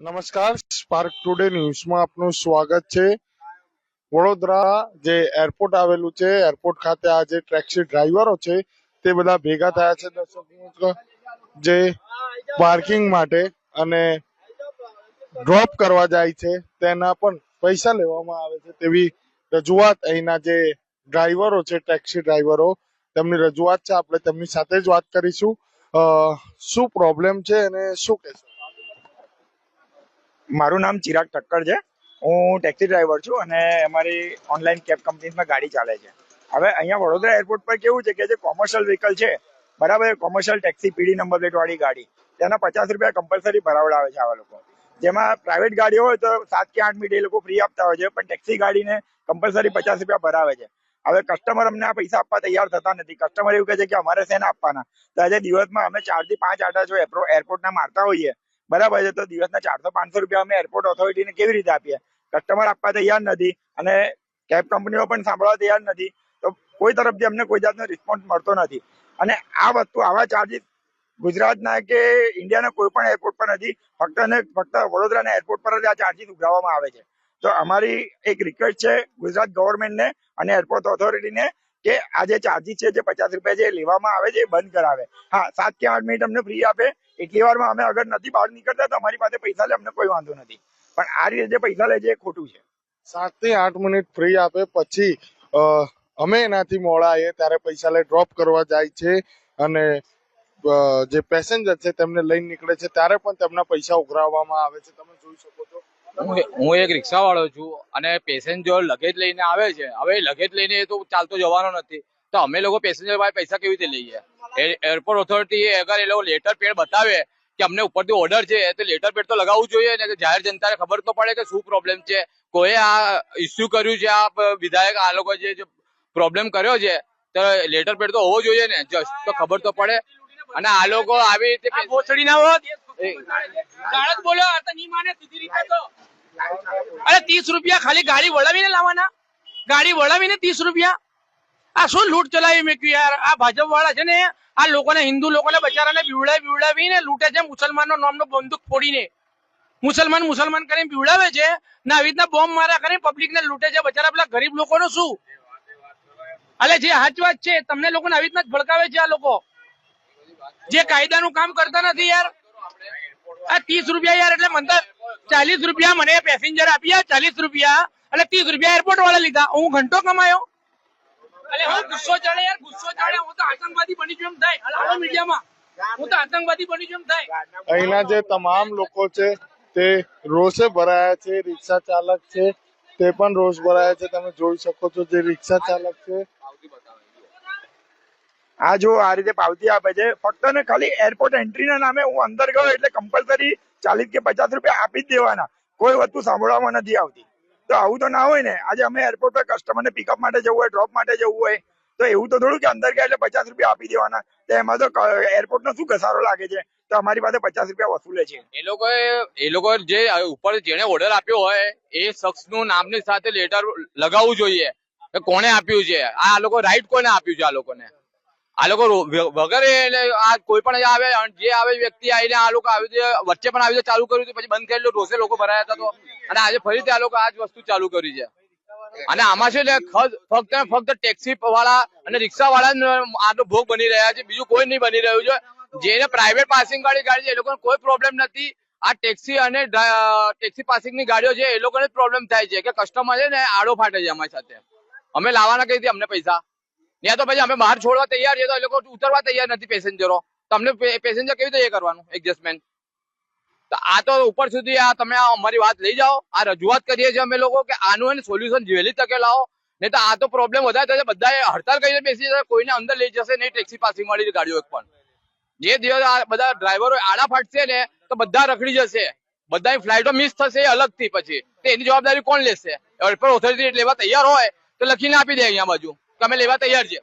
નમસ્કાર spark today ન્યૂઝમાં આપનું સ્વાગત છે. વડોદરા જે એરપોર્ટ આવેલું છે એરપોર્ટ ખાતે આ જે ટેક્સી ડ્રાઈવરો છે, તે બધા ભેગા થયા છે. દર્શક જે પાર્કિંગ માટે અને ડ્રોપ કરવા જાય છે, તેના પણ પૈસા લેવામાં આવે છે તેવી રજૂઆત અહીંના જે ડ્રાઈવરો છે ટેક્સી ડ્રાઈવરો તેમની રજૂઆત છે. આપણે તેમની સાથે જ વાત કરીશું. શું પ્રોબ્લેમ છે અને શું કહેશો? મારું નામ ચિરાગ ઠક્કર છે. હું ટેક્સી ડ્રાઈવર છું અને અમારી ઓનલાઈન કેબ કંપનીમાં ગાડી ચાલે છે. હવે અહીંયા વડોદરા એરપોર્ટ પર કેવું છે કે જે કોમર્શિયલ વ્હીકલ છે, બરાબર કોમર્શિયલ ટેક્સી પીડી નંબર પ્લેટવાળી ગાડી, તેના પચાસ રૂપિયા કમ્પલસરી ભરાવડાવે છે આવા લોકો. જેમાં પ્રાઇવેટ ગાડીઓ હોય તો સાત કે આઠ મિનિટ એ લોકો ફ્રી આપતા હોય છે, પણ ટેક્સી ગાડીને કમ્પલસરી પચાસ રૂપિયા ભરાવે છે. હવે કસ્ટમર અમને આ પૈસા આપવા તૈયાર થતા નથી. કસ્ટમર એવું કહે છે કે અમારે શેના આપવાના. તો આજે દિવસમાં અમે ચારથી પાંચ આટા જો એરપોર્ટના મારતા હોઈએ બરાબર છે, તો દિવસના ચારસો પાંચસો રૂપિયા અમે એરપોર્ટ ઓથોરિટીને કેવી રીતે આપીએ? કસ્ટમર આપવા તૈયાર નથી અને કેબ કંપનીઓ પણ સાંભળવા તૈયાર નથી. તો કોઈ તરફથી અમને કોઈ જાતનો રિસ્પોન્સ મળતો નથી. અને આ વસ્તુ, આવા ચાર્જીસ ગુજરાતના કે ઇન્ડિયાના કોઈ પણ એરપોર્ટ પર નથી. ફક્ત અને ફક્ત વડોદરાના એરપોર્ટ પર જ આ ચાર્જીસ ઉઘરાવવામાં આવે છે. તો અમારી એક રિક્વેસ્ટ છે ગુજરાત ગવર્મેન્ટને અને એરપોર્ટ ઓથોરિટીને કે આ જે છે, જે પચાસ રૂપિયા જે લેવામાં આવે છે, એ બંધ કરાવે. હા, સાત કે આઠ મિનિટ અમને ફ્રી આપે. એટલી વારમાં અમે અગર નથી બહાર નીકળતા, તો અમારી પાસે પૈસા લે, અમને કોઈ વાંધો નથી. પણ આ રીતે જે પૈસા લે છે, એ ખોટું છે. સાતથી આઠ મિનિટ ફ્રી આપે, પછી અમે એનાથી મોડા ત્યારે પૈસા લે ડ્રોપ કરવા જાય છે, અને જે પેસેન્જર છે, તેમને લઈને નીકળે છે, ત્યારે પણ તેમના પૈસા ઉઘરાવવામાં આવે છે. તમે જોઈ શકો હું એક રિક્ષા વાળો છું અને પેસેન્જર લગેજ લઈને આવે છે. હવે લગેજ લઈને એ તો ચાલતો જવાનો નથી. તો અમે લોકો પેસેન્જર પાસે પૈસા કેવી રીતે લઈએ? એરપોર્ટ ઓથોરિટી અગર એ લોકો લેટર પેડ બતાવે કે અમને ઉપરથી ઓર્ડર છે, તો લેટર પેડ તો લગાવવું જોઈએ ને કે જાહેર જનતાને ખબર તો પડે કે શું પ્રોબ્લેમ છે. કોઈ આ ઇસ્યુ કર્યું છે, આ વિધાયક આ લોકો જે પ્રોબ્લેમ કર્યો છે, તો લેટર પેડ તો હોવો જોઈએ ને, જસ્ટ તો ખબર તો પડે. અને આ લોકો આવી રીતે ના હોત? ગાળત બોલો તો નહીં માને સીધી રીતે તો. અરે, ત્રીસ રૂપિયા ખાલી ગાડી વળાવીને લાવવાના. ગાડી વળાવીને ત્રીસ રૂપિયા. આ શું લૂંટ ચલાવી મેક્યું યાર? આ ભાજપ વાળા છે ને, આ લોકોને, હિન્દુ લોકોને બચારાને બીવડાવી બીવડાવીને લૂંટે છે, મુસલમાનનો નામનો બંદૂક ફોડીને. મુસલમાન મુસલમાન કરીને બીવડાવે છે, ને આવી રીતના બોમ્બ માર્યા કરીને પબ્લિકને લૂંટે છે. બચારા પેલા ગરીબ લોકોનું શું? એટલે જે હાચ વાત છે, તમને લોકોને આવી રીતના ભડકાવે છે આ લોકો. જે કાયદાનું કામ કરતા નથી યાર. આ ત્રીસ રૂપિયા યાર એટલે મને ચાલીસ રૂપિયા મને પેસેન્જર આપ્યા ચાલીસ રૂપિયા. એટલે ત્રીસ રૂપિયા એરપોર્ટ વાળા લીધા. હું ઘંટો કમાયો. એટલે હું ગુસ્સો ચડે યાર ગુસ્સો ચડે. હું તો આતંકવાદી બની છું એમ થાય. હાલો મીડિયામાં. હું તો આતંકવાદી બની છું એમ થાય. અહીંના જે તમામ લોકો છે તે રોષે ભરાયા છે રિક્ષા ચાલક છે તે પણ રોષ ભરાયા છે. તમે જોઈ શકો છો જે રિક્ષા ચાલક છે આ જો આ રીતે પાવતી આપે છે. ફક્ત ને ખાલી એરપોર્ટ એન્ટ્રીના નામે હું અંદર ગયો એટલે કમ્પલસરી ચાલીસ કે પચાસ રૂપિયા આપી જ દેવાના. કોઈ વસ્તુ સાંભળવામાં નથી આવતી. તો આવું તો ના હોય ને. આજે અમે એરપોર્ટ પર કસ્ટમરને પિકઅપ માટે જવું હોય ડ્રોપ માટે જવું હોય, તો એવું તો થોડું કે અંદર ગયા એટલે પચાસ રૂપિયા આપી દેવાના. તો એમાં તો એરપોર્ટ નો શું ઘસારો લાગે છે? તો અમારી પાસે પચાસ રૂપિયા વસૂલે છે. એ લોકોએ, એ લોકો જે ઉપર જેને ઓર્ડર આપ્યો હોય, એ શખ્સનું નામની સાથે લેટર લગાવવું જોઈએ કોને આપ્યું છે? આ લોકો રાઈટ કોને આપ્યું છે આ લોકોને? આ લોકો વગર એટલે આ કોઈ પણ આવે, જે આવે વ્યક્તિ આવીને આ લોકો આવી રીતે વચ્ચે પણ આવી રીતે ચાલુ કર્યું હતું પછી બંધ કરેલું રોષે લોકો ભરાયા હતા તો. અને આજે ફરીથી આ લોકો આ જ વસ્તુ ચાલુ કરી છે. અને આમાં છે ને ફક્ત ફક્ત ટેક્સી વાળા અને રિક્ષા વાળા આનો ભોગ બની રહ્યા છે, બીજું કોઈ નહીં બની રહ્યું છે. જેને પ્રાઇવેટ પાસિંગ વાળી ગાડી છે, એ લોકોને કોઈ પ્રોબ્લેમ નથી. આ ટેક્સી અને ટેક્સી પાસિંગની ગાડીઓ છે, એ લોકોને પ્રોબ્લેમ થાય છે, કે કસ્ટમર છે ને આડો ફાટે છે અમારી સાથે. અમે લાવવાના કઈ અમને પૈસા. યા તો પછી અમે બહાર છોડવા તૈયાર છે તો એ લોકો ઉતરવા તૈયાર નથી પેસેન્જરો. તમને પેસેન્જર કેવી રીતે એ કરવાનું એડજસ્ટમેન્ટ તો આ તો ઉપર સુધી આ તમે અમારી વાત લઈ જાઓ, આ રજૂઆત કરીએ છીએ અમે લોકો કે આનું એને સોલ્યુશન વહેલી તકે લાવો. નહીં તો આ તો પ્રોબ્લેમ વધારે થશે બધા હડતાલ કરીને બેસી જશે, કોઈને અંદર લઈ જશે નહીં ટેક્સી પાસે મળી ગાડીઓ એક પણ. જે દિવસ આ બધા ડ્રાઈવરો આડા ફાટશે ને, તો બધા રખડી જશે. બધાની ફ્લાઇટો મિસ થશે એ અલગથી પછી. એની જવાબદારી કોણ લેશે? એરપોર્ટ ઓથોરિટી લેવા તૈયાર હોય, તો લખીને આપી દે અહીંયા બાજુ. અમે લેવા તૈયાર છે.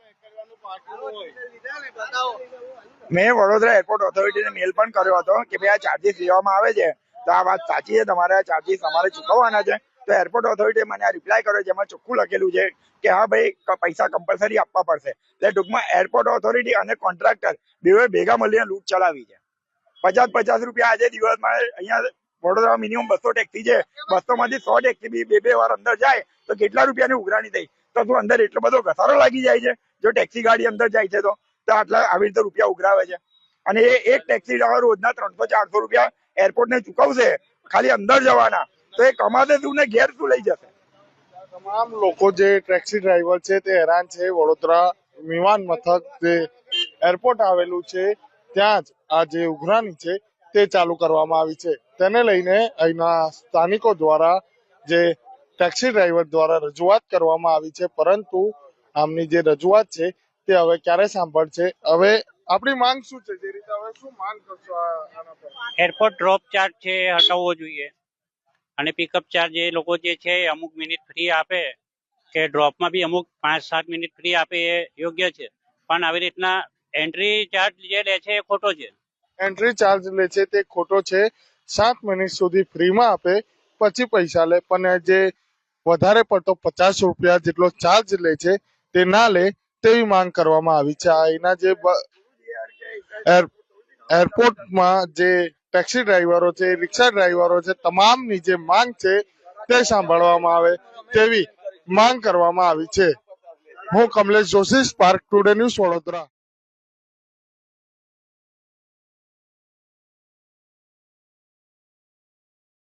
મેં વડોદરા એરપોર્ટ ઓથોરિટીને મેલ પણ કર્યો હતો કે ભાઈ આ ચાર્જીસ લેવામાં આવે છે. તો આ વાત સાચી છે? તમારે આ ચાર્જીસ અમારે ચૂકવવાના છે? તો એરપોર્ટ ઓથોરિટી મને આ રિપ્લાય કર્યો જેમાં ચોખ્ખું લખેલું છે કે હા ભાઈ પૈસા કમ્પલસરી આપવા પડશે. એટલે ટૂંકમાં એરપોર્ટ ઓથોરિટી અને કોન્ટ્રાક્ટર બેવે ભેગા મળીને લૂંટ ચલાવી છે. પચાસ પચાસ રૂપિયા આજે દિવસમાં અહીંયા વડોદરા મિનિમમ બસો ટેક્સી છે. બસો માંથી સો ટેક્સી બી બે બે વાર અંદર જાય તો કેટલા રૂપિયાની ઉઘરાણી થઈ? તો શું અંદર એટલો બધો ઘસારો લાગી જાય છે. જો ટેક્સી ગાડી અંદર જાય છે તો આટલા આવી રીતે રૂપિયા ઉઘરાવે છે. અને એ એક ટેક્સી ડ્રાઈવર રોજના ત્રણસો ચારસો રૂપિયા એરપોર્ટ ને ચૂકવશે, ખાલી અંદર જવાના. તો એ કમાશે શું ને ઘેર શું લઈ જશે? તમામ લોકો જે ટેક્સી ડ્રાઈવર છે તે હેરાન છે. વડોદરા વિમાન મથક જે એરપોર્ટ આવેલું છે, ત્યાં જ આ જે ઉઘરાણી છે તે ચાલુ કરવામાં આવી છે. તેને લઈને અહીંના સ્થાનિકો દ્વારા જે ટેક્સી ડ્રાઈવર દ્વારા રજૂઆત કરવામાં આવી છે પરંતુ આમની જે રજૂઆત છે તે હવે ક્યારે સાંભળશે? હવે આપણી માંગ શું છે? જે રીતે હવે શું માંગ કરશો આના પર? એરપોર્ટ ડ્રોપ ચાર્જ છે એ હટાવવો જોઈએ. અને પિકઅપ ચાર્જ એ લોકો જે છે એ અમુક મિનિટ ફ્રી આપે કે ડ્રોપમાં બી અમુક પાંચ સાત મિનિટ ફ્રી આપે એ યોગ્ય છે. પણ આવી રીતના એન્ટ્રી ચાર્જ જે લે છે એ ખોટો છે. એન્ટ્રી ચાર્જ લે છે તે ખોટો છે. સાત મિનિટ સુધી ફ્રીમાં આપે પછી પૈસા લે. પણ જે વધારે પડતો પચાસ રૂપિયા જેટલો ચાર્જ લે છે તે ના લે તેવી માંગ કરવામાં આવી છે. એના જે એરપોર્ટમાં જે ટેક્સી ડ્રાઈવરો છે રિક્ષા ડ્રાઈવરો છે, તમામની જે માંગ છે તે સાંભળવામાં આવે તેવી માંગ કરવામાં આવી છે. હું Kamlesh Joshi Spark Today News Vadodara.